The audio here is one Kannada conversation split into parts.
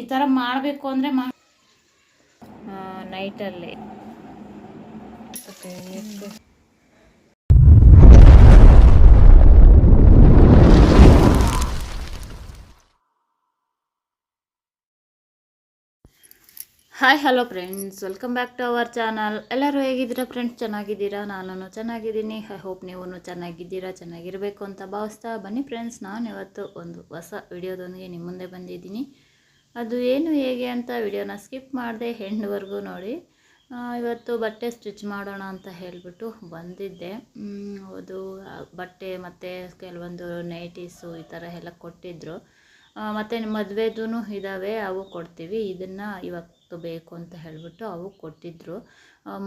ಈ ಥರ ಮಾಡಬೇಕು ಅಂದರೆ ಮಾ ನೈಟಲ್ಲಿ hi hello friends welcome back to our channel ಎಲ್ಲರೂ ಹೇಗಿದ್ದೀರಾ ಫ್ರೆಂಡ್ಸ್ ಚೆನ್ನಾಗಿದ್ದೀರಾ? ನಾನು ಚೆನ್ನಾಗಿದ್ದೀನಿ. ಐ ಹೋಪ್ ನೀವು ಚೆನ್ನಾಗಿದ್ದೀರಾ ಚೆನ್ನಾಗಿರಬೇಕು ಅಂತ ಭಾವಿಸ್ತಾ ಬನ್ನಿ ಫ್ರೆಂಡ್ಸ್ ನಾನು ಇವತ್ತು ಒಂದು ಹೊಸ ವಿಡಿಯೋದೊಂದಿಗೆ ನಿಮ್ಮ ಮುಂದೆ ಬಂದಿದ್ದೀನಿ. ಅದು ಏನು ಹೇಗೆ ಅಂತ ವಿಡಿಯೋನ ಸ್ಕಿಪ್ ಮಾಡಿದೆ ಹೆಣ್ಣುವರೆಗೂ ನೋಡಿ. ಇವತ್ತು ಬಟ್ಟೆ ಸ್ಟಿಚ್ ಮಾಡೋಣ ಅಂತ ಹೇಳಿಬಿಟ್ಟು ಬಂದಿದ್ದೆ. ಅದು ಬಟ್ಟೆ ಮತ್ತು ಕೆಲವೊಂದು ನೈಟೀಸು ಈ ಥರ ಎಲ್ಲ ಕೊಟ್ಟಿದ್ದರು ಮತ್ತು ಮದುವೆದೂ ಇದ್ದಾವೆ ಅವು ಕೊಡ್ತೀವಿ. ಇದನ್ನು ಬೇಕು ಅಂತ ಹೇಳಿಬಿಟ್ಟು ಅವು ಕೊಟ್ಟಿದ್ದರು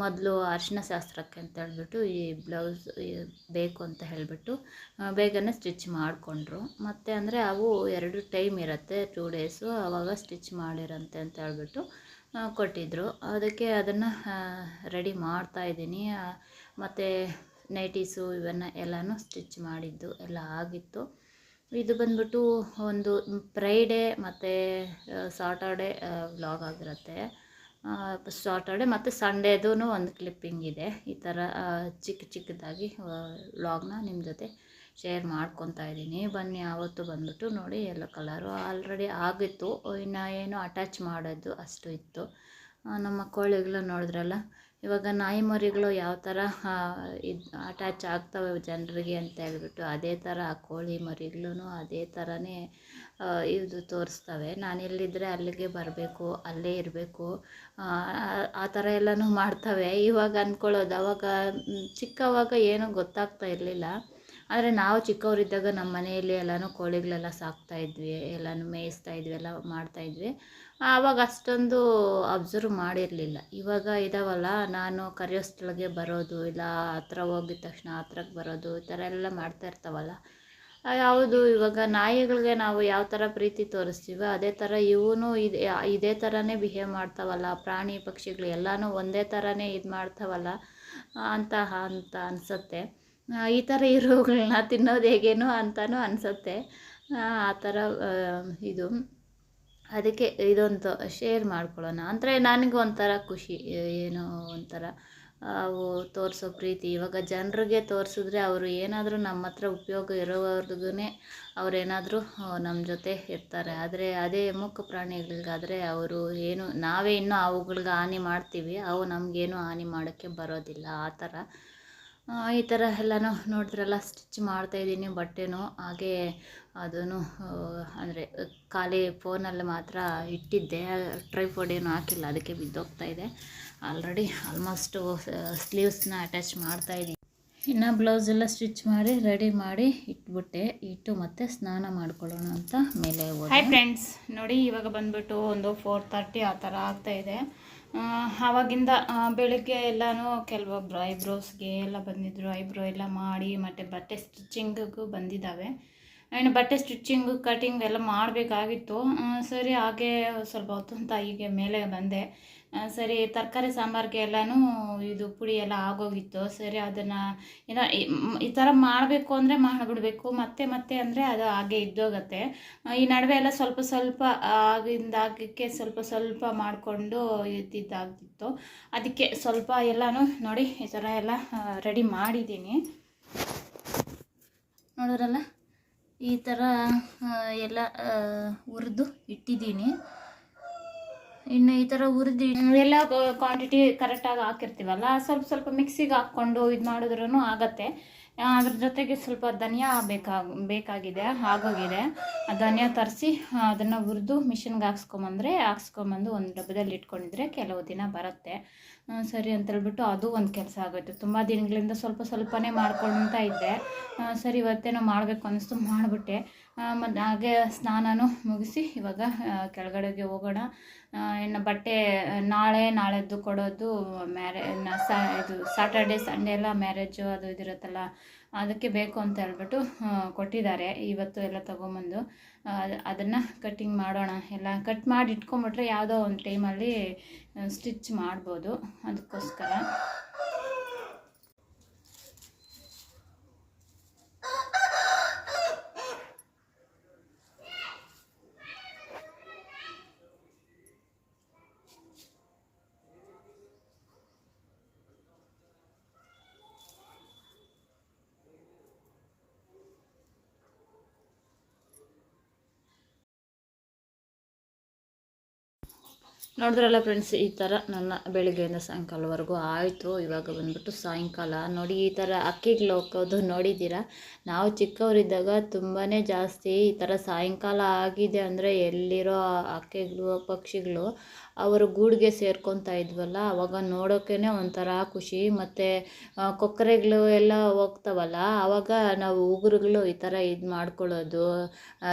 ಮೊದಲು ಅರಿಶಿನ ಶಾಸ್ತ್ರಕ್ಕೆ ಅಂತ ಹೇಳಿಬಿಟ್ಟು ಈ ಬ್ಲೌಸ್ ಬೇಕು ಅಂತ ಹೇಳಿಬಿಟ್ಟು ಬೇಗನೆ ಸ್ಟಿಚ್ ಮಾಡಿಕೊಂಡ್ರು. ಮತ್ತು ಅಂದರೆ ಅವು ಎರಡು ಟೈಮ್ ಇರುತ್ತೆ, ಟೂ ಡೇಸು ಆವಾಗ ಸ್ಟಿಚ್ ಮಾಡಿರಂತೆ ಅಂತ ಹೇಳ್ಬಿಟ್ಟು ಕೊಟ್ಟಿದ್ದರು ಅದಕ್ಕೆ ಅದನ್ನು ರೆಡಿ ಮಾಡ್ತಾ ಇದ್ದೀನಿ. ಮತ್ತು ನೈಟೀಸು ಇವನ್ನು ಎಲ್ಲನೂ ಸ್ಟಿಚ್ ಮಾಡಿದ್ದು, ಎಲ್ಲ ಆಗಿತ್ತು. ಇದು ಬಂದ್ಬಿಟ್ಟು ಒಂದು ಫ್ರೈಡೇ ಮತ್ತು ಸಾಟರ್ಡೆ ವ್ಲಾಗ್ ಆಗಿರುತ್ತೆ. ಸಾಟರ್ಡೆ ಮತ್ತು ಸಂಡೇದೂ ಒಂದು ಕ್ಲಿಪ್ಪಿಂಗ್ ಇದೆ. ಈ ಥರ ಚಿಕ್ಕ ಚಿಕ್ಕದಾಗಿ ವ್ಲಾಗ್ನ ನಿಮ್ಮ ಜೊತೆ ಶೇರ್ ಮಾಡ್ಕೊತಾ ಇದ್ದೀನಿ. ಬನ್ನಿ, ಆವತ್ತು ಬಂದ್ಬಿಟ್ಟು ನೋಡಿ ಎಲ್ಲ ಕಲರು ಆಲ್ರೆಡಿ ಆಗಿತ್ತು. ಇನ್ನು ಏನು ಅಟ್ಯಾಚ್ ಮಾಡೋದು ಅಷ್ಟು ಇತ್ತು. ನಮ್ಮ ಕೋಳಿಗಳು ನೋಡಿದ್ರಲ್ಲ ಇವಾಗ ನಾಯಿ ಮರಿಗಳು ಯಾವ ಥರ ಇದು ಅಟ್ಯಾಚ್ ಆಗ್ತವೆ ಜನರಿಗೆ ಅಂತ ಹೇಳ್ಬಿಟ್ಟು ಅದೇ ಥರ ಕೋಳಿ ಮರಿಗಳೂ ಅದೇ ಥರನೇ ಇದು ತೋರಿಸ್ತವೆ. ನಾನು ಎಲ್ಲಿದ್ದರೆ ಅಲ್ಲಿಗೆ ಬರಬೇಕು, ಅಲ್ಲೇ ಇರಬೇಕು, ಆ ಥರ ಎಲ್ಲನೂ ಮಾಡ್ತವೆ. ಇವಾಗ ಅಂದ್ಕೊಳ್ಳೋದು ಅವಾಗ ಚಿಕ್ಕವಾಗ ಏನೂ ಗೊತ್ತಾಗ್ತಾ ಇರಲಿಲ್ಲ. ಆದರೆ ನಾವು ಚಿಕ್ಕವರಿದ್ದಾಗ ನಮ್ಮ ಮನೆಯಲ್ಲಿ ಎಲ್ಲನೂ ಕೋಳಿಗಳೆಲ್ಲ ಸಾಕ್ತಾಯಿದ್ವಿ ಎಲ್ಲನೂ ಮೇಯಿಸ್ತಾ ಇದ್ವಿ, ಎಲ್ಲ ಮಾಡ್ತಾ ಇದ್ವಿ. ಆವಾಗ ಅಷ್ಟೊಂದು ಅಬ್ಸರ್ವ್ ಮಾಡಿರಲಿಲ್ಲ. ಇವಾಗ ಇದಾವಲ್ಲ, ನಾನು ಕರೆಯೋಷ್ಟೊಳಗೆ ಬರೋದು, ಇಲ್ಲ ಹತ್ರ ಹೋಗಿದ ತಕ್ಷಣ ಹತ್ರಕ್ಕೆ ಬರೋದು, ಈ ಥರ ಎಲ್ಲ ಮಾಡ್ತಾ ಇರ್ತಾವಲ್ಲ. ಯಾವುದು ಇವಾಗ ನಾಯಿಗಳಿಗೆ ನಾವು ಯಾವ ಥರ ಪ್ರೀತಿ ತೋರಿಸ್ತೀವೋ, ಅದೇ ಥರ ಇವೂ ಇದೆ ಇದೇ ಥರನೇ ಬಿಹೇವ್ ಮಾಡ್ತಾವಲ್ಲ, ಪ್ರಾಣಿ ಪಕ್ಷಿಗಳು ಎಲ್ಲನೂ ಒಂದೇ ಥರನೇ ಇದು ಮಾಡ್ತಾವಲ್ಲ ಅಂತ ಅಂತ ಅನಿಸುತ್ತೆ. ಈ ಥರ ಇರೋಗಳನ್ನ ತಿನ್ನೋದು ಹೇಗೇನೋ ಅಂತಲೂ ಅನಿಸುತ್ತೆ. ಆ ಥರ ಇದು. ಅದಕ್ಕೆ ಇದೊಂದು ಶೇರ್ ಮಾಡ್ಕೊಳ್ಳೋಣ. ಅಂದರೆ ನನಗೆ ಒಂಥರ ಖುಷಿ, ಏನೋ ಒಂಥರ, ಅವು ತೋರಿಸೋ ಪ್ರೀತಿ. ಇವಾಗ ಜನರಿಗೆ ತೋರಿಸಿದ್ರೆ ಅವರು ಏನಾದರೂ ನಮ್ಮ ಹತ್ರ ಉಪಯೋಗ ಇರೋವರೆಗೂ ಅವರೇನಾದರೂ ನಮ್ಮ ಜೊತೆ ಇರ್ತಾರೆ. ಆದರೆ ಅದೇ ಮುಖ ಪ್ರಾಣಿಗಳಿಗಾದರೆ ಅವರು ಏನು, ನಾವೇ ಇನ್ನೂ ಅವುಗಳಿಗೆ ಹಾನಿ ಮಾಡ್ತೀವಿ. ಅವು ನಮಗೇನು ಹಾನಿ ಮಾಡೋಕ್ಕೆ ಬರೋದಿಲ್ಲ. ಆ ಥರ ಈ ಥರ ಎಲ್ಲನೂ ನೋಡಿದ್ರಲ್ಲ ಸ್ಟಿಚ್ ಮಾಡ್ತಾಯಿದ್ದೀನಿ ಬಟ್ಟೆನೂ. ಹಾಗೆ ಅದನ್ನು ಅಂದರೆ ಖಾಲಿ ಫೋನಲ್ಲಿ ಮಾತ್ರ ಇಟ್ಟಿದ್ದೆ. ಟ್ರೈಫೋಡ್ ಏನು ಹಾಕಿಲ್ಲ, ಅದಕ್ಕೆ ಬಿದ್ದೋಗ್ತಾ ಇದೆ. ಆಲ್ರೆಡಿ ಆಲ್ಮೋಸ್ಟು ಸ್ಲೀವ್ಸ್ನ ಅಟ್ಯಾಚ್ ಮಾಡ್ತಾಯಿದ್ದೀನಿ ಇನ್ನು ಬ್ಲೌಸ್ ಎಲ್ಲ ಸ್ಟಿಚ್ ಮಾಡಿ ರೆಡಿ ಮಾಡಿ ಇಟ್ಬಿಟ್ಟೆ. ಇಟ್ಟು ಮತ್ತೆ ಸ್ನಾನ ಮಾಡ್ಕೊಳ್ಳೋಣ ಅಂತ ಮೇಲೆ ಹಾಯ್ ಫ್ರೆಂಡ್ಸ್ ನೋಡಿ ಇವಾಗ ಬಂದ್ಬಿಟ್ಟು ಒಂದು ಫೋರ್ ತರ್ಟಿ ಆ ಥರ ಇದೆ. ಆವಾಗಿಂದ ಬೆಳಗ್ಗೆ ಎಲ್ಲನೂ ಕೆಲವೊಬ್ರು ಐಬ್ರೋಸ್ಗೆ ಎಲ್ಲ ಬಂದಿದ್ದರು ಐಬ್ರೋ ಎಲ್ಲ ಮಾಡಿ, ಮತ್ತು ಬಟ್ಟೆ ಸ್ಟಿಚಿಂಗಿಗೂ ಬಂದಿದ್ದಾವೆ. ಇನ್ನು ಬಟ್ಟೆ ಸ್ಟಿಚಿಂಗು ಕಟಿಂಗ್ ಎಲ್ಲ ಮಾಡಬೇಕಾಗಿತ್ತು. ಸರಿ, ಹಾಗೆ ಸ್ವಲ್ಪ ಹೊತ್ತು ಅಂತ ಮೇಲೆ ಬಂದೆ. ಸರಿ, ತರಕಾರಿ ಸಾಂಬಾರಿಗೆ ಎಲ್ಲನೂ ಇದು ಪುಡಿ ಎಲ್ಲ ಆಗೋಗಿತ್ತು. ಸರಿ, ಅದನ್ನು ಏನೋ ಈ- ಥರ ಮಾಡಬೇಕು ಅಂದರೆ ಮಾಡಿಬಿಡ್ಬೇಕು, ಮತ್ತೆ ಮತ್ತೆ ಅಂದರೆ ಅದು ಹಾಗೆ ಇದ್ದೋಗತ್ತೆ. ಈ ನಡುವೆ ಎಲ್ಲ ಸ್ವಲ್ಪ ಸ್ವಲ್ಪ ಆಗಿಂದಾಗಕ್ಕೆ ಸ್ವಲ್ಪ ಸ್ವಲ್ಪ ಮಾಡಿಕೊಂಡು ಇದ್ದಿದ್ದಾಗ್ತಿತ್ತು. ಅದಕ್ಕೆ ಸ್ವಲ್ಪ ಎಲ್ಲನೂ ನೋಡಿ ಈ ಥರ ಎಲ್ಲ ರೆಡಿ ಮಾಡಿದ್ದೀನಿ. ನೋಡಿದ್ರಲ್ಲ? ಈ ಥರ ಎಲ್ಲ ಹುರಿದು ಇಟ್ಟಿದ್ದೀನಿ. ಇನ್ನು ಈ ಥರ ಹುರಿದು ಎಲ್ಲ ಕ್ವಾಂಟಿಟಿ ಕರೆಕ್ಟಾಗಿ ಹಾಕಿರ್ತೀವಲ್ಲ, ಸ್ವಲ್ಪ ಸ್ವಲ್ಪ ಮಿಕ್ಸಿಗೆ ಹಾಕ್ಕೊಂಡು ಇದು ಮಾಡಿದ್ರೂ ಆಗತ್ತೆ. ಅದ್ರ ಜೊತೆಗೆ ಸ್ವಲ್ಪ ಧನಿಯಾ ಬೇಕಾಗ ಬೇಕಾಗಿದೆ, ಆಗೋಗಿದೆ. ಆ ಧನಿಯಾ ತರಿಸಿ ಅದನ್ನು ಹುರಿದು ಮಿಷಿನ್ಗೆ ಹಾಕ್ಸ್ಕೊಂಬಂದ್ರೆ, ಹಾಕ್ಸ್ಕೊಂಬಂದು ಒಂದು ಡಬ್ಬದಲ್ಲಿ ಇಟ್ಕೊಂಡಿದ್ರೆ ಕೆಲವು ದಿನ ಬರುತ್ತೆ. ಸರಿ ಅಂತ ಹೇಳ್ಬಿಟ್ಟು ಅದು ಒಂದು ಕೆಲಸ ಆಗೋಯ್ತು. ತುಂಬ ದಿನಗಳಿಂದ ಸ್ವಲ್ಪ ಸ್ವಲ್ಪನೇ ಮಾಡ್ಕೊಳ್ತಾ ಇದ್ದೆ. ಸರಿ ಇವತ್ತೇನೋ ಮಾಡಬೇಕು ಅನ್ನಿಸ್ತು, ಮಾಡಿಬಿಟ್ಟೆ. ಮತ್ತು ಹಾಗೆ ಸ್ನಾನನೂ ಮುಗಿಸಿ ಇವಾಗ ಕೆಳಗಡೆಗೆ ಹೋಗೋಣ. ಇನ್ನು ಬಟ್ಟೆ, ನಾಳೆ, ನಾಳೆದ್ದು ಕೊಡೋದು, ಮ್ಯಾರೇ ಸ, ಇದು ಸಾಟರ್ಡೆ ಸಂಡೇ ಎಲ್ಲ ಮ್ಯಾರೇಜು ಅದು ಇದಿರುತ್ತಲ್ಲ ಅದಕ್ಕೆ ಬೇಕು ಅಂತ ಹೇಳ್ಬಿಟ್ಟು ಕೊಟ್ಟಿದ್ದಾರೆ. ಇವತ್ತು ಎಲ್ಲ ತೊಗೊಂಬಂದು ಅದನ್ನು ಕಟ್ಟಿಂಗ್ ಮಾಡೋಣ. ಎಲ್ಲ ಕಟ್ ಮಾಡಿ ಇಟ್ಕೊಂಬಿಟ್ರೆ ಯಾವುದೋ ಒಂದು ಟೈಮಲ್ಲಿ ಸ್ಟಿಚ್ ಮಾಡ್ಬೋದು. ಅದಕ್ಕೋಸ್ಕರ. ನೋಡಿದ್ರಲ್ಲ ಫ್ರೆಂಡ್ಸ್ ಈ ಥರ ನನ್ನ ಬೆಳಗ್ಗೆಯಿಂದ ಸಾಯಂಕಾಲವರೆಗೂ ಆಯಿತು. ಇವಾಗ ಬಂದ್ಬಿಟ್ಟು ಸಾಯಂಕಾಲ. ನೋಡಿ, ಈ ಥರ ಅಕ್ಕಿಗಳು ಹೋಗೋದು ನೋಡಿದ್ದೀರಾ? ನಾವು ಚಿಕ್ಕವರಿದ್ದಾಗ ತುಂಬಾ ಜಾಸ್ತಿ ಈ ಥರ ಸಾಯಂಕಾಲ ಆಗಿದೆ ಅಂದರೆ ಎಲ್ಲಿರೋ ಅಕ್ಕಿಗಳು, ಪಕ್ಷಿಗಳು ಅವರು ಗೂಡಿಗೆ ಸೇರ್ಕೊತಾ ಇದ್ವಲ್ಲ, ಅವಾಗ ನೋಡೋಕ್ಕೇ ಒಂಥರ ಖುಷಿ. ಮತ್ತು ಕೊಕ್ಕರೆಗಳು ಎಲ್ಲ ಹೋಗ್ತಾವಲ್ಲ ಆವಾಗ ನಾವು ಉಗುರುಗಳು ಈ ಥರ ಇದು ಮಾಡ್ಕೊಳ್ಳೋದು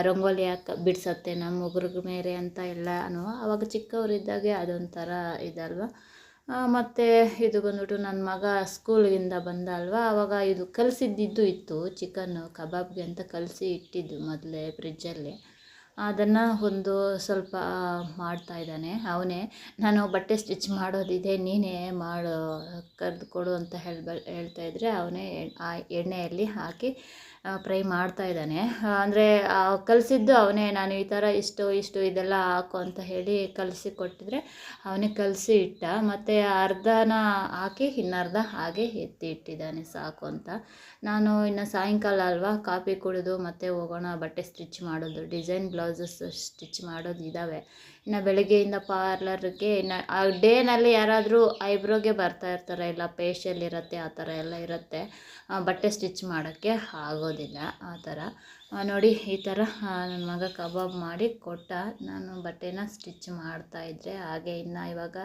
ರಂಗೋಲಿ ಹಾಕ, ಬಿಡಿಸತ್ತೆ ನಮ್ಮ ಉಗುರುಗಳ ಮೇಲೆ ಅಂತ ಎಲ್ಲನೂ. ಅವಾಗ ಚಿಕ್ಕವರಿದ್ದಾಗೆ ಅದೊಂಥರ ಇದಲ್ವ. ಮತ್ತು ಇದು ಬಂದ್ಬಿಟ್ಟು ನನ್ನ ಮಗ ಸ್ಕೂಲಿಂದ ಬಂದ ಅಲ್ವಾ ಆವಾಗ ಇದು ಕಲಸಿದ್ದಿದ್ದು ಇತ್ತು ಚಿಕನ್ನು, ಕಬಾಬ್ಗೆ ಅಂತ ಕಲಸಿ ಇಟ್ಟಿದ್ದು ಮೊದಲೇ ಫ್ರಿಜ್ಜಲ್ಲಿ. ಅದನ್ನು ಒಂದು ಸ್ವಲ್ಪ ಮಾಡ್ತಾ ಇದ್ದಾನೆ. ಅವನೇ, ನಾನು ಬಟ್ಟೆ ಸ್ಟಿಚ್ ಮಾಡೋದಿದೆ, ನೀನೇ ಮಾಡು, ಕರೆದು ಕೊಡು ಅಂತ ಹೇಳ್ಬ, ಹೇಳ್ತಾ ಇದ್ದರೆ ಅವನೇ ಆ ಎಣ್ಣೆಯಲ್ಲಿ ಹಾಕಿ ಫ್ರೈ ಮಾಡ್ತಾ ಇದ್ದಾನೆ. ಅಂದರೆ ಕಲಿಸಿದ್ದು ಅವನೇ, ನಾನು ಈ ಥರ ಇಷ್ಟು ಇಷ್ಟು ಇದೆಲ್ಲ ಹಾಕು ಅಂತ ಹೇಳಿ ಕಲಸಿ ಕೊಟ್ಟಿದ್ರೆ ಅವನೇ ಕಲಸಿ ಇಟ್ಟ. ಮತ್ತು ಅರ್ಧನ ಹಾಕಿ ಇನ್ನರ್ಧ ಹಾಗೆ ಎತ್ತಿ ಇಟ್ಟಿದ್ದಾನೆ, ಸಾಕು ಅಂತ. ನಾನು ಇನ್ನು ಸಾಯಂಕಾಲ ಅಲ್ವಾ, ಕಾಫಿ ಕುಡಿದು ಮತ್ತೆ ಹೋಗೋಣ, ಬಟ್ಟೆ ಸ್ಟಿಚ್ ಮಾಡೋದು, ಡಿಸೈನ್ ಬ್ಲೌಸಸ್ ಸ್ಟಿಚ್ ಮಾಡೋದು ಇದ್ದಾವೆ ಇನ್ನು ಬೆಳಗ್ಗೆಯಿಂದ ಪಾರ್ಲರ್ಗೆ ಇನ್ನು ಆ ಡೇನಲ್ಲಿ ಯಾರಾದರೂ ಐಬ್ರೋಗೆ ಬರ್ತಾ ಇರ್ತಾರೆ, ಇಲ್ಲ ಫೇಶಿಯಲ್ ಇರುತ್ತೆ, ಆ ಥರ ಎಲ್ಲ ಇರುತ್ತೆ. ಬಟ್ಟೆ ಸ್ಟಿಚ್ ಮಾಡೋಕ್ಕೆ ಆಗೋದಿಲ್ಲ ಆ ಥರ. ನೋಡಿ ಈ ಥರ ನನ್ನ ಮಗ ಕಬಾಬ್ ಮಾಡಿ ಕೊಟ್ಟ ನಾನು ಬಟ್ಟೆನ ಸ್ಟಿಚ್ ಮಾಡ್ತಾ ಇದ್ದೆ ಹಾಗೆ ಇನ್ನು ಇವಾಗ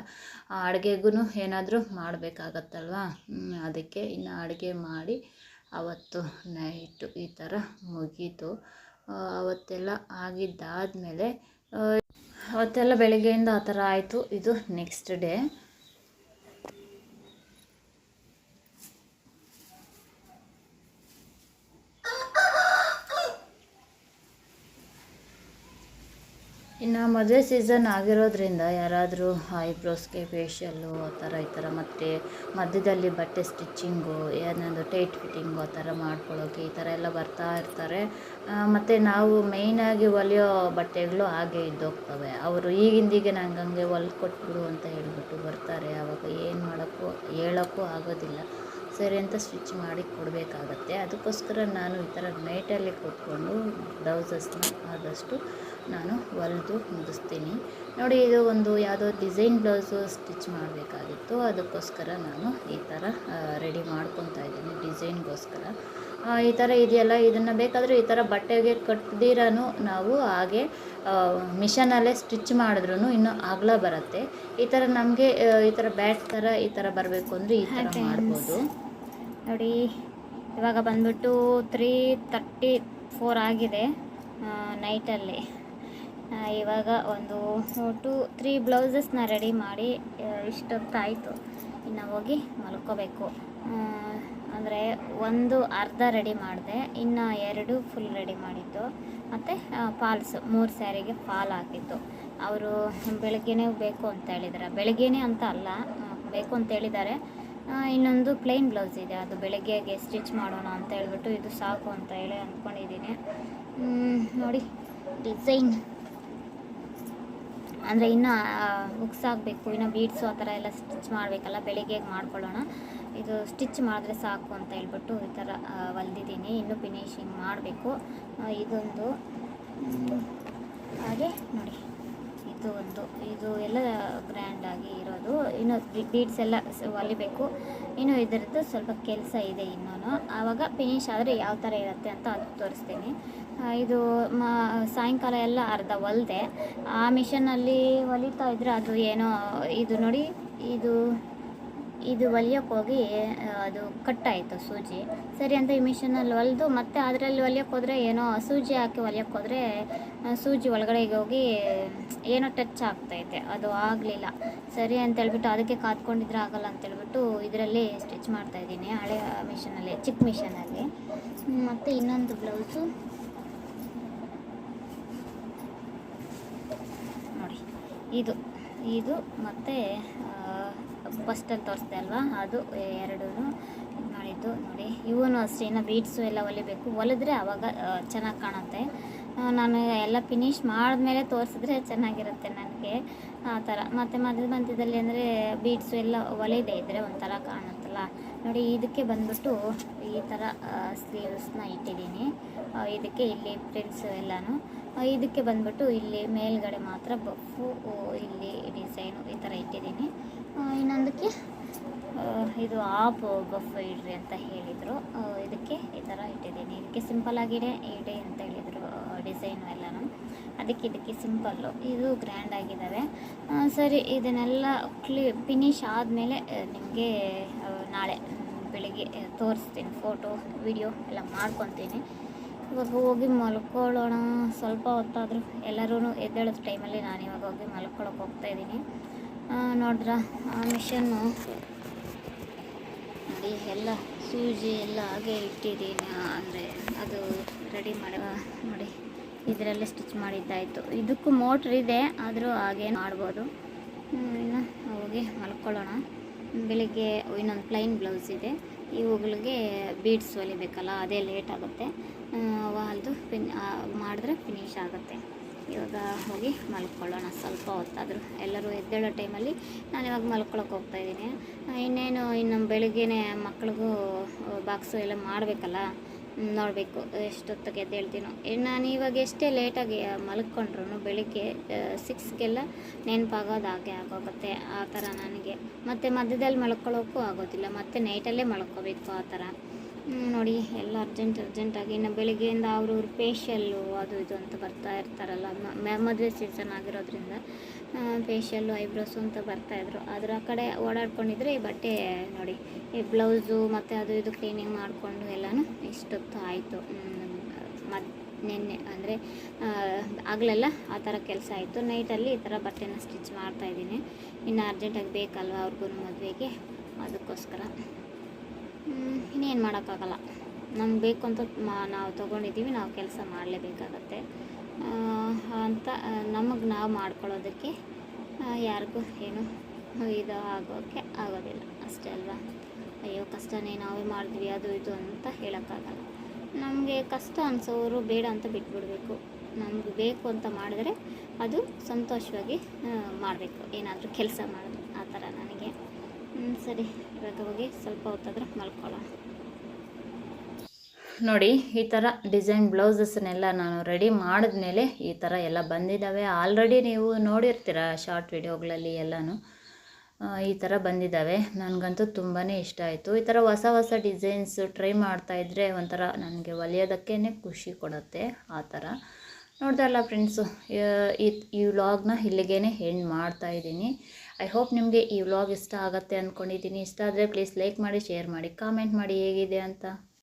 ಅಡುಗೆಗೂ ಏನಾದರೂ ಮಾಡಬೇಕಾಗತ್ತಲ್ವ? ಅದಕ್ಕೆ ಇನ್ನು ಅಡುಗೆ ಮಾಡಿ ಅವತ್ತು ನೈಟು ಈ ಥರ ಮುಗೀತು. ಅವತ್ತೆಲ್ಲ ಆಗಿದ್ದಾದಮೇಲೆ ಅವತ್ತೆಲ್ಲ ಬೆಳಗ್ಗೆಯಿಂದ ಆ ಥರ ಆಯಿತು. ಇದು ನೆಕ್ಸ್ಟ್ ಡೇ ಇನ್ನು ಮದುವೆ ಸೀಸನ್ ಆಗಿರೋದ್ರಿಂದ ಯಾರಾದರೂ ಐಬ್ರೋಸ್ಗೆ ಫೇಶಿಯಲ್ಲು ಆ ಥರ ಈ ಥರ ಮತ್ತು ಮಧ್ಯದಲ್ಲಿ ಬಟ್ಟೆ ಸ್ಟಿಚ್ಚಿಂಗು ಏನಾದರೂ ಟೈಟ್ ಫಿಟ್ಟಿಂಗು ಆ ಥರ ಮಾಡ್ಕೊಳ್ಳೋಕೆ ಈ ಥರ ಎಲ್ಲ ಬರ್ತಾ ಇರ್ತಾರೆ. ಮತ್ತು ನಾವು ಮೇಯ್ನಾಗಿ ಹೊಲಿಯೋ ಬಟ್ಟೆಗಳು ಹಾಗೆ ಇದ್ದೋಗ್ತವೆ. ಅವರು ಈಗಿಂದೀಗೆ ನಂಗೆ ಹಂಗೆ ಹೊಲ್ಕೊಟ್ಬಿಡು ಅಂತ ಹೇಳಿಬಿಟ್ಟು ಬರ್ತಾರೆ. ಆವಾಗ ಏನು ಮಾಡೋಕ್ಕೂ, ಹೇಳೋಕ್ಕೂ ಆಗೋದಿಲ್ಲ. ಸರಿ ಅಂತ ಸ್ಟಿಚ್ ಮಾಡಿ ಕೊಡಬೇಕಾಗತ್ತೆ. ಅದಕ್ಕೋಸ್ಕರ ನಾನು ಈ ಥರ ನೈಟಲ್ಲಿ ಕೂತ್ಕೊಂಡು ಬ್ಲೌಸಸ್ನ ಆದಷ್ಟು ನಾನು ಹೊಲಿದು ಮುಗಿಸ್ತೀನಿ. ನೋಡಿ ಇದು ಒಂದು ಯಾವುದೋ ಡಿಸೈನ್ ಬ್ಲೌಸು ಸ್ಟಿಚ್ ಮಾಡಬೇಕಾಗಿತ್ತು. ಅದಕ್ಕೋಸ್ಕರ ನಾನು ಈ ಥರ ರೆಡಿ ಮಾಡ್ಕೊತಾ ಇದ್ದೀನಿ ಡಿಸೈನ್ಗೋಸ್ಕರ. ಈ ಥರ ಇದೆಯಲ್ಲ ಇದನ್ನು ಬೇಕಾದರೆ ಈ ಥರ ಬಟ್ಟೆಗೆ ಕಟ್ಟದಿರೂ ನಾವು ಹಾಗೆ ಮಿಷನಲ್ಲೇ ಸ್ಟಿಚ್ ಮಾಡಿದ್ರೂ ಇನ್ನೂ ಅಗಲ ಬರುತ್ತೆ. ಈ ಥರ ನಮಗೆ ಈ ಥರ ಬ್ಯಾಟ್ ಥರ ಈ ಥರ ಬರಬೇಕು ಅಂದರೆ ಈ ಥರ ಮಾಡ್ಬೋದು. ನೋಡಿ ಇವಾಗ ಬಂದ್ಬಿಟ್ಟು ತ್ರೀ ತರ್ಟಿ ಫೋರ್ ಆಗಿದೆ ನೈಟಲ್ಲಿ ಇವಾಗ ಒಂದು, ಟು, ತ್ರೀ ಬ್ಲೌಸಸ್ನ ರೆಡಿ ಮಾಡಿ ಇಷ್ಟೊತ್ತಾಯಿತು ಇನ್ನು ಹೋಗಿ ಮಲ್ಕೋಬೇಕು. ಅಂದರೆ ಒಂದು ಅರ್ಧ ರೆಡಿ ಮಾಡಿದೆ, ಇನ್ನು ಎರಡು ಫುಲ್ ರೆಡಿ ಮಾಡಿದ್ದು. ಮತ್ತು ಫಾಲ್ಸ್ ಮೂರು ಸ್ಯಾರಿಗೆ ಫಾಲ್ ಹಾಕಿತ್ತು ಅವರು ಬೆಳಗ್ಗೆನೇ ಬೇಕು ಅಂತ ಹೇಳಿದ್ದಾರೆ ಬೆಳಗ್ಗೆನೇ ಅಂತ ಅಲ್ಲ ಬೇಕು ಅಂತ ಹೇಳಿದ್ದಾರೆ ಇನ್ನೊಂದು ಪ್ಲೈನ್ ಬ್ಲೌಸ್ ಇದೆ. ಅದು ಬೆಳಗ್ಗೆಗೆ ಸ್ಟಿಚ್ ಮಾಡೋಣ ಅಂತ ಹೇಳ್ಬಿಟ್ಟು, ಇದು ಸಾಕು ಅಂತ ಹೇಳಿ ಅಂದ್ಕೊಂಡಿದ್ದೀನಿ. ನೋಡಿ ಡಿಸೈನ್ ಅಂದರೆ ಇನ್ನು ಹುಕ್ಸ್ ಆಗಬೇಕು, ಇನ್ನು ಬೀಡ್ಸು ಆ ಥರ ಎಲ್ಲ ಸ್ಟಿಚ್ ಮಾಡಬೇಕಲ್ಲ ಬೆಳಿಗ್ಗೆ ಮಾಡ್ಕೊಳ್ಳೋಣ. ಇದು ಸ್ಟಿಚ್ ಮಾಡಿದ್ರೆ ಸಾಕು ಅಂತ ಹೇಳ್ಬಿಟ್ಟು ಈ ಥರ ಹೊಲ್ದಿದ್ದೀನಿ. ಇನ್ನೂ ಫಿನಿಶಿಂಗ್ ಮಾಡಬೇಕು. ಇದೊಂದು, ಹಾಗೆ ನೋಡಿ. ಇದು ಒಂದು, ಇದು ಎಲ್ಲ ಗ್ರ್ಯಾಂಡಾಗಿ ಇನ್ನು ಬೀಡ್ಸ್ ಎಲ್ಲ ಹೊಲಿಬೇಕು. ಇನ್ನು ಇದರದ್ದು ಸ್ವಲ್ಪ ಕೆಲಸ ಇದೆ ಇನ್ನೂ ಆವಾಗ ಫಿನಿಶ್ ಆದರೆ ಯಾವ ಥರ ಇರುತ್ತೆ ಅಂತ ಅದು ತೋರಿಸ್ತೀನಿ. ಇದು ಮ ಸಾಯಂಕಾಲ ಎಲ್ಲ ಅರ್ಧ ಹೊಲ್ದೆ. ಆ ಮಿಷನಲ್ಲಿ ಹೊಲಿತಾ ಇದ್ದರೆ ಅದು ಏನೋ, ಇದು ನೋಡಿ, ಇದು ಇದು ಹೋಗಿ ಅದು ಕಟ್ಟಾಯಿತು ಸೂಜಿ. ಸರಿ ಅಂತ ಈ ಮಿಷಿನಲ್ಲಿ ಹೊಲಿದು ಮತ್ತೆ ಅದರಲ್ಲಿ ಹೊಲಿಯೋಕೆ ಹೋದರೆ ಏನೋ ಸೂಜಿ ಹಾಕಿ ಹೊಲಿಯೋಕೆ ಹೋದರೆ ಸೂಜಿ ಒಳಗಡೆಗೆ ಹೋಗಿ ಏನೋ ಟಚ್ ಆಗ್ತೈತೆ. ಅದು ಆಗಲಿಲ್ಲ. ಸರಿ ಅಂತೇಳ್ಬಿಟ್ಟು ಅದಕ್ಕೆ ಕಾದ್ಕೊಂಡಿದ್ರೆ ಆಗಲ್ಲ ಅಂತೇಳ್ಬಿಟ್ಟು ಇದರಲ್ಲಿ ಸ್ಟಿಚ್ ಮಾಡ್ತಾಯಿದ್ದೀನಿ ಹಳೆಯ ಮಿಷನಲ್ಲಿ, ಚಿಕ್ಕ ಮಿಷಿನಲ್ಲಿ. ಮತ್ತು ಇನ್ನೊಂದು ಬ್ಲೌಸು. ನೋಡಿ, ಇದು ಇದು ಮತ್ತು ಫಸ್ಟಲ್ಲಿ ತೋರಿಸ್ದೆ ಅಲ್ವಾ? ಅದು ಎರಡೂ ಮಾಡಿದ್ದು ನೋಡಿ. ಇವನು ಅಷ್ಟೇ, ಇನ್ನು ಬೀಡ್ಸು ಎಲ್ಲ ಹೊಲಿಬೇಕು. ಹೊಲಿದ್ರೆ ಆವಾಗ ಚೆನ್ನಾಗಿ ಕಾಣುತ್ತೆ. ನಾನು ಎಲ್ಲ ಫಿನಿಶ್ ಮಾಡಿದ್ಮೇಲೆ ತೋರಿಸಿದ್ರೆ ಚೆನ್ನಾಗಿರುತ್ತೆ ನನಗೆ, ಆ ಥರ. ಮತ್ತು ಮಧ್ಯದ ಮಧ್ಯದಲ್ಲಿ ಅಂದರೆ ಬೀಡ್ಸು ಎಲ್ಲ ಒಲೆಯದೇ ಇದ್ದರೆ ಒಂಥರ ಕಾಣುತ್ತಲ್ಲ. ನೋಡಿ, ಇದಕ್ಕೆ ಬಂದ್ಬಿಟ್ಟು ಈ ಥರ ಸ್ಲೀವ್ಸ್ನ ಇಟ್ಟಿದ್ದೀನಿ. ಇದಕ್ಕೆ ಇಲ್ಲಿ ಪ್ರಿಲ್ಸು ಎಲ್ಲನೂ. ಇದಕ್ಕೆ ಬಂದ್ಬಿಟ್ಟು ಇಲ್ಲಿ ಮೇಲ್ಗಡೆ ಮಾತ್ರ ಬಫು ಇಲ್ಲಿ ಡಿಸೈನು ಈ ಥರ ಇಟ್ಟಿದ್ದೀನಿ. ಇನ್ನೊಂದಕ್ಕೆ ಇದು ಆಪ್ ಬಫ್ ಇಡ್ರಿ ಅಂತ ಹೇಳಿದರು. ಇದಕ್ಕೆ ಈ ಥರ ಇಟ್ಟಿದ್ದೀನಿ. ಇದಕ್ಕೆ ಸಿಂಪಲ್ ಆಗಿಡೆ ಇಡಿ ಅಂತ ಹೇಳಿದರು ಡಿಸೈನು ಎಲ್ಲನೂ. ಅದಕ್ಕೆ ಇದಕ್ಕೆ ಸಿಂಪಲ್ಲು. ಇದು ಗ್ರ್ಯಾಂಡ್ ಆಗಿದ್ದಾವೆ. ಸರಿ, ಇದನ್ನೆಲ್ಲ ಕ್ಲಿ ಫಿನಿಶ್ ಆದಮೇಲೆ ನಿಮಗೆ ನಾಳೆ ಬೆಳಿಗ್ಗೆ ತೋರಿಸ್ತೀನಿ. ಫೋಟೋ, ವಿಡಿಯೋ ಎಲ್ಲ ಮಾಡ್ಕೊತೀನಿ. ಇವಾಗ ಹೋಗಿ ಮಲ್ಕೊಳ್ಳೋಣ. ಸ್ವಲ್ಪ ಹೊತ್ತಾದರೂ ಎಲ್ಲರೂ ಎದ್ದೇಳೋದು ಟೈಮಲ್ಲಿ ನಾನು ಇವಾಗ ಹೋಗಿ ಮಲ್ಕೊಳಕ್ಕೆ ಹೋಗ್ತಾ ಇದ್ದೀನಿ. ನೋಡಿದ್ರ, ಆ ಮಿಷನ್ನು ನೋಡಿ, ಎಲ್ಲ ಸೂಜಿ ಎಲ್ಲ ಹಾಗೆ ಇಟ್ಟಿದ್ದೀನಿ. ಅಂದರೆ ಅದು ರೆಡಿ ಮಾಡುವ, ನೋಡಿ, ಇದರಲ್ಲೇ ಸ್ಟಿಚ್ ಮಾಡಿದ್ದಾಯಿತು ಇದಕ್ಕೂ ಮೋಟ್ರ್ ಇದೆ, ಆದರೂ ಹಾಗೆ ಮಾಡ್ಬೋದು. ಇನ್ನು ಹೋಗಿ ಮಲ್ಕೊಳ್ಳೋಣ. ಬೆಳಿಗ್ಗೆ ಇನ್ನೊಂದು ಪ್ಲೈನ್ ಬ್ಲೌಸ್ ಇದೆ. ಇವುಗಳಿಗೆ ಬೀಡ್ಸ್ ಹೊಲಿಬೇಕಲ್ಲ, ಅದೇ ಲೇಟ್ ಆಗುತ್ತೆ. ಹೊಲ್ದು ಫಿನ್ ಮಾಡಿದ್ರೆ ಫಿನಿಶ್ ಆಗುತ್ತೆ. ಇವಾಗ ಹೋಗಿ ಮಲ್ಕೊಳ್ಳೋಣ. ಸ್ವಲ್ಪ ಹೊತ್ತಾದರೂ. ಎಲ್ಲರೂ ಎದ್ದೇಳೋ ಟೈಮಲ್ಲಿ ನಾನು ಇವಾಗ ಮಲ್ಕೊಳ್ಳೋಕೆ ಹೋಗ್ತಾ ಇದ್ದೀನಿ. ಇನ್ನೇನು, ಇನ್ನು ಬೆಳಿಗ್ಗೆನೆ ಮಕ್ಳಿಗೂ ಬಾಕ್ಸು ಎಲ್ಲ ಮಾಡಬೇಕಲ್ಲ? ನೋಡಬೇಕು ಎಷ್ಟೊತ್ತಿಗೆ ಎದ್ದೇಳ್ತೀನೋ. ನಾನು ಇವಾಗ ಎಷ್ಟೇ ಲೇಟಾಗಿ ಮಲ್ಕೊಂಡ್ರು ಬೆಳಿಗ್ಗೆ ಸಿಕ್ಸ್ಗೆಲ್ಲ ನೆನಪಾಗೋದು ಹಾಗೆ ಆಗೋಗುತ್ತೆ. ಆ ಥರ ನನಗೆ. ಮತ್ತು ಮಧ್ಯದಲ್ಲಿ ಮಲ್ಕೊಳ್ಳೋಕ್ಕೂ ಆಗೋದಿಲ್ಲ. ಮತ್ತು ನೈಟಲ್ಲೇ ಮಲ್ಕೋಬೇಕು ಆ ಥರ. ನೋಡಿ, ಎಲ್ಲ ಅರ್ಜೆಂಟ್ ಅರ್ಜೆಂಟಾಗಿ ಇನ್ನು ಬೆಳಿಗ್ಗೆಯಿಂದ ಅವ್ರವ್ರ ಫೇಶಿಯಲ್ಲು ಅದು ಇದು ಅಂತ ಬರ್ತಾ ಇರ್ತಾರಲ್ಲ ಮದುವೆ ಸೀಸನ್ ಆಗಿರೋದ್ರಿಂದ ಫೇಶಿಯಲ್ಲು ಐಬ್ರೋಸು ಅಂತ ಬರ್ತಾಯಿದ್ರು ಅದರ ಕಡೆ ಓಡಾಡ್ಕೊಂಡಿದ್ರೆ ಈ ಬಟ್ಟೆ ನೋಡಿ, ಈ ಬ್ಲೌಸು ಮತ್ತು ಅದು ಇದು ಕ್ಲೀನಿಂಗ್ ಮಾಡಿಕೊಂಡು ಎಲ್ಲನೂ ಇಷ್ಟೊತ್ತು ಆಯಿತು. ಮದ್ ನಿನ್ನೆ ಅಂದರೆ ಆಗಲೆಲ್ಲ ಆ ಥರ ಕೆಲಸ ಆಯಿತು. ನೈಟಲ್ಲಿ ಈ ಥರ ಬಟ್ಟೆನ ಸ್ಟಿಚ್ ಮಾಡ್ತಾಯಿದ್ದೀನಿ ಇನ್ನು ಅರ್ಜೆಂಟಾಗಿ ಬೇಕಲ್ವ ಅವ್ರಿಗೂ ಮದುವೆಗೆ? ಅದಕ್ಕೋಸ್ಕರ. ಇನ್ನೇನು ಮಾಡೋಕ್ಕಾಗಲ್ಲ. ನಮ್ಗೆ ಬೇಕು ಅಂತ ಮಾ- ನಾವು ತೊಗೊಂಡಿದ್ದೀವಿ, ನಾವು ಕೆಲಸ ಮಾಡಲೇಬೇಕಾಗತ್ತೆ. ಅಂತ ನಮಗೆ ನಾವು ಮಾಡ್ಕೊಳ್ಳೋದಕ್ಕೆ ಯಾರಿಗೂ ಏನು ಇದು ಆಗೋಕ್ಕೆ ಆಗೋದಿಲ್ಲ. ಅಷ್ಟೇ ಅಲ್ವಾ? ಅಯ್ಯೋ, ಕಷ್ಟನೇ ನಾವೇ ಮಾಡಿದ್ವಿ ಅದು ಇದು ಅಂತ ಹೇಳೋಕ್ಕಾಗಲ್ಲ. ನಮಗೆ ಕಷ್ಟ ಅನಿಸೋರು ಬೇಡ ಅಂತ ಬಿಟ್ಬಿಡಬೇಕು. ನಮ್ಗೆ ಬೇಕು ಅಂತ ಮಾಡಿದ್ರೆ ಅದು ಸಂತೋಷವಾಗಿ ಮಾಡಬೇಕು. ಏನಾದರೂ ಕೆಲಸ ಮಾಡೋದು, ಆ ಥರ ನನಗೆ. ಸರಿ. ಹೋಗಿ ಸ್ವಲ್ಪ ಹೊತ್ತಾದ್ರೆ ಮಲ್ಕೊಳ್ಳೋಣ. ನೋಡಿ, ಈ ಥರ ಡಿಸೈನ್ ಬ್ಲೌಸಸ್ನೆಲ್ಲ ನಾನು ರೆಡಿ ಮಾಡಿದ್ಮೇಲೆ ಈ ಥರ ಎಲ್ಲ ಬಂದಿದ್ದಾವೆ. ಆಲ್ರೆಡಿ ನೀವು ನೋಡಿರ್ತೀರ ಶಾರ್ಟ್ ವಿಡಿಯೋಗಳಲ್ಲಿ ಎಲ್ಲನೂ. ಈ ಥರ ಬಂದಿದ್ದಾವೆ. ನನಗಂತೂ ತುಂಬಾ ಇಷ್ಟ ಆಯಿತು. ಈ ಥರ ಹೊಸ ಹೊಸ ಡಿಸೈನ್ಸ್ ಟ್ರೈ ಮಾಡ್ತಾಯಿದ್ರೆ ಒಂಥರ ನನಗೆ ಹೊಲಿಯೋದಕ್ಕೇ ಖುಷಿ ಕೊಡುತ್ತೆ ಆ ಥರ. ನೋಡ್ದಲ್ಲ ಫ್ರೆಂಡ್ಸು, ಈ ಈ ವ್ಲಾಗ್ನ ಇಲ್ಲಿಗೇ ಎಂಡ್ ಮಾಡ್ತಾ ಇದ್ದೀನಿ. ಐ ಹೋಪ್ ನಿಮಗೆ ಈ ವ್ಲಾಗ್ ಇಷ್ಟ ಆಗುತ್ತೆ ಅಂದ್ಕೊಂಡಿದ್ದೀನಿ ಇಷ್ಟ ಆದರೆ ಪ್ಲೀಸ್ ಲೈಕ್ ಮಾಡಿ ಶೇರ್ ಮಾಡಿ ಕಾಮೆಂಟ್ ಮಾಡಿ ಹೇಗಿದೆ ಅಂತ.